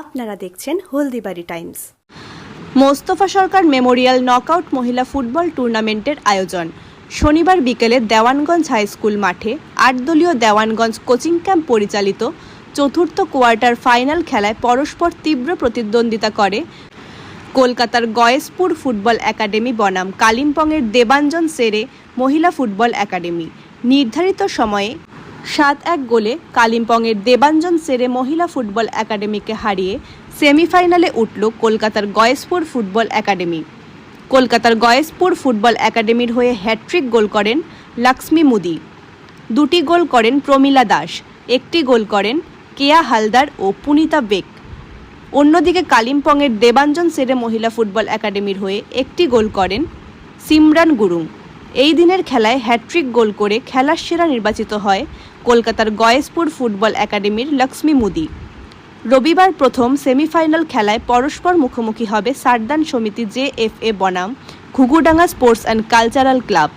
আপনারা দেখছেন Haldibari Times. Mostafa Sarkar memorial knockout মহিলা ফুটবল টুর্নামেন্টের আয়োজন। শনিবার বিকেলে দেওয়ানগঞ্জ হাই স্কুল মাঠে আট দলীয় দেওয়ানগঞ্জ কোচিং ক্যাম্প পরিচালিত চতুর্থ কোয়ার্টার ফাইনাল খেলায় পরস্পর তীব্র প্রতিদ্বন্দ্বিতা করে কলকাতার গয়েশপুর ফুটবল একাডেমি বনাম কালিম্পংয়ের দেবাঞ্জন সেরে মহিলা ফুটবল একাডেমি। নির্ধারিত সময়ে সাত এক গোলে কালিম্পংয়ের দেবাঞ্জন সেরে মহিলা ফুটবল একাডেমিকে হারিয়ে সেমিফাইনালে উঠল কলকাতার গয়েশপুর ফুটবল একাডেমি। কলকাতার গয়েশপুর ফুটবল একাডেমির হয়ে হ্যাট্রিক গোল করেন লক্ষ্মী মুদি। দুটি গোল করেন প্রমীলা দাস, একটি গোল করেন কেয়া হালদার ও পুনিতা বেক অন্যদিকে কালিম্পংয়ের দেবাঞ্জন সেরে মহিলা ফুটবল একাডেমির হয়ে একটি গোল করেন সিমরান গুরুং। এই দিনের খেলায় হ্যাট্রিক গোল করে খেলার সেরা নির্বাচিত হয় কলকাতার গয়েশপুর ফুটবল একাডেমির লক্ষ্মী মুদি। রবিবার প্রথম সেমিফাইনাল খেলায় পরস্পর মুখোমুখি হবে সারদান সমিতি জে এফ এ বনাম, Ghughudanga sports and cultural club.